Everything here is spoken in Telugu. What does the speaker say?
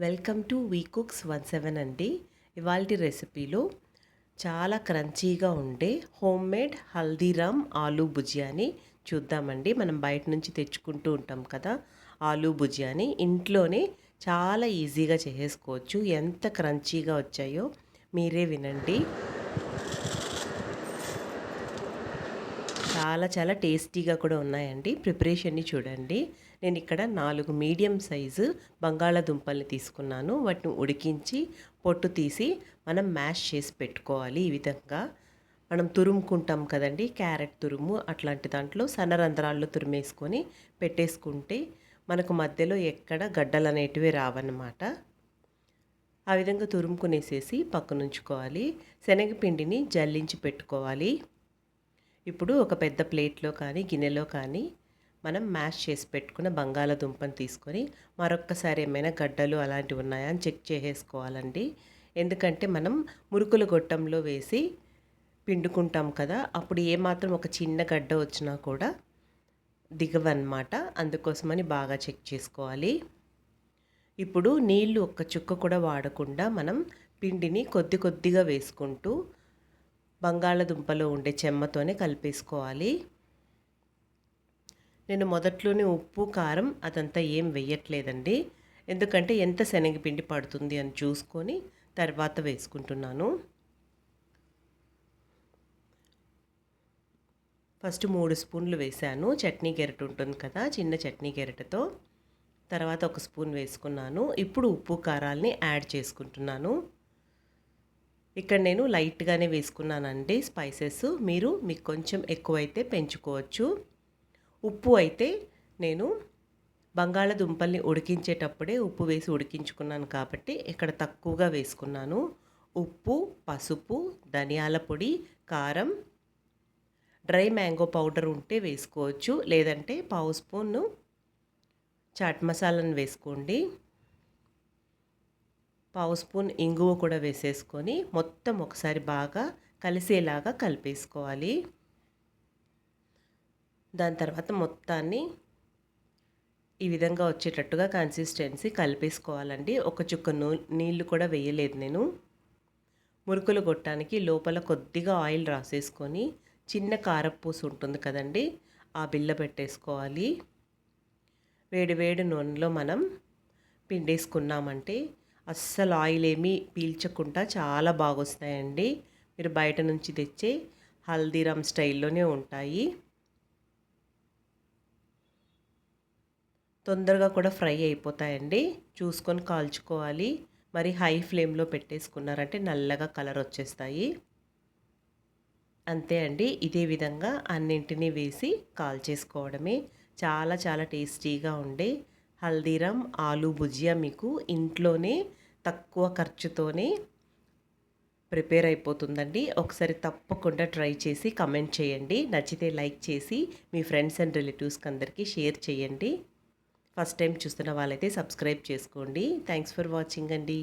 Welcome to we cooks one seven అండి. ఇవాళ రెసిపీలో చాలా క్రంచీగా ఉండే హోమ్ మేడ్ హల్దీరామ్ ఆలూ భుజియాని చూద్దామండి. మనం బయట నుంచి తెచ్చుకుంటూ ఉంటాం కదా ఆలూ భుజియాని ఇంట్లోనే చాలా ఈజీగా చేసేసుకోవచ్చు. ఎంత క్రంచీగా వచ్చాయో మీరే వినండి. చాలా చాలా టేస్టీగా కూడా ఉన్నాయండి. ప్రిపరేషన్ని చూడండి. నేను ఇక్కడ నాలుగు మీడియం సైజు బంగాళాదుంపల్ని తీసుకున్నాను. వాటిని ఉడికించి పొట్టు తీసి మనం మ్యాష్ చేసి పెట్టుకోవాలి ఈ విధంగా. మనం తురుముకుంటాం కదండి క్యారెట్ తురుము అట్లాంటి దాంట్లో సన్న రంధ్రాల్లో తురిమేసుకొని పెట్టేసుకుంటే మనకు మధ్యలో ఎక్కడ గడ్డలు అనేటివి రావన్నమాట. ఆ విధంగా తురుముకునేసేసి పక్కనుంచుకోవాలి. శనగపిండిని జల్లించి పెట్టుకోవాలి. ఇప్పుడు ఒక పెద్ద ప్లేట్లో కానీ గిన్నెలో కానీ మనం మ్యాష్ చేసి పెట్టుకున్న బంగాళాదుంపను తీసుకొని మరొక్కసారి ఏమైనా గడ్డలు అలాంటివి ఉన్నాయా అని చెక్ చేసేసుకోవాలండి. ఎందుకంటే మనం మురుకుల గొట్టంలో వేసి పిండుకుంటాం కదా అప్పుడు ఏమాత్రం ఒక చిన్న గడ్డ వచ్చినా కూడా దిగవన్నమాట. అందుకోసమని బాగా చెక్ చేసుకోవాలి. ఇప్పుడు నీళ్ళు ఒక్క చుక్క కూడా వాడకుండా మనం పిండిని కొద్ది కొద్దిగా వేసుకుంటూ బంగాళదుంపలో ఉండే చెమ్మతోనే కలిపేసుకోవాలి. నేను మొదట్లోనే ఉప్పు కారం అదంతా ఏం వెయ్యట్లేదండి ఎందుకంటే ఎంత శనగపిండి పడుతుంది అని చూసుకొని తర్వాత వేసుకుంటున్నాను. ఫస్ట్ మూడు స్పూన్లు వేసాను చట్నీ గెరట ఉంటుంది కదా చిన్న చట్నీ గెరటతో. తర్వాత ఒక స్పూన్ వేసుకున్నాను. ఇప్పుడు ఉప్పు కారాలని యాడ్ చేసుకుంటున్నాను. ఇక్కడ నేను లైట్గానే వేసుకున్నానండి స్పైసెస్. మీరు మీకు కొంచెం ఎక్కువైతే పెంచుకోవచ్చు. ఉప్పు అయితే నేను బంగాళదుంపల్ని ఉడికించేటప్పుడే ఉప్పు వేసి ఉడికించుకున్నాను కాబట్టి ఇక్కడ తక్కువగా వేసుకున్నాను. ఉప్పు పసుపు ధనియాల పొడి కారం డ్రై మ్యాంగో పౌడర్ ఉంటే వేసుకోవచ్చు. లేదంటే పావు స్పూన్ చాట్ మసాలాను వేసుకోండి. పావు స్పూన్ ఇంగువ కూడా వేసేసుకొని మొత్తం ఒకసారి బాగా కలిసేలాగా కలిపేసుకోవాలి. దాని తర్వాత మొత్తాన్ని ఈ విధంగా వచ్చేటట్టుగా కన్సిస్టెన్సీ కలిపేసుకోవాలండి. ఒక చుక్క నూ నీళ్ళు కూడా వేయలేదు నేను. మురుకులు కొట్టడానికి లోపల కొద్దిగా ఆయిల్ రాసేసుకొని చిన్న కారపూస ఉంటుంది కదండి ఆ బిల్ల పెట్టేసుకోవాలి. వేడి వేడి నూనెలో మనం పిండేసుకున్నామంటే అస్సలు ఆయిల్ ఏమీ పీల్చకుండా చాలా బాగా వస్తాయండి మీరు బయట నుంచి తెచ్చే హల్దీరామ్ స్టైల్లోనే ఉంటాయి. తొందరగా కూడా ఫ్రై అయిపోతాయండి. చూసుకొని కాల్చుకోవాలి. మరి హై ఫ్లేమ్లో పెట్టేసుకున్నారంటే నల్లగా కలర్ వచ్చేస్తాయి. అంతే అండి. ఇదే విధంగా అన్నింటినీ వేసి కాల్చేసుకోవడమే. చాలా చాలా టేస్టీగా ఉండే హల్దీరామ్ ఆలూ భుజియా మీకు ఇంట్లోనే తక్కువ ఖర్చుతోనే ప్రిపేర్ అయిపోతుందండి. ఒకసారి తప్పకుండా ట్రై చేసి కమెంట్ చేయండి. నచ్చితే లైక్ చేసి మీ ఫ్రెండ్స్ అండ్ రిలేటివ్స్కి అందరికీ షేర్ చేయండి. ఫస్ట్ టైం చూస్తున్న వాళ్ళైతే సబ్స్క్రైబ్ చేసుకోండి. థ్యాంక్స్ ఫర్ వాచింగ్ అండి.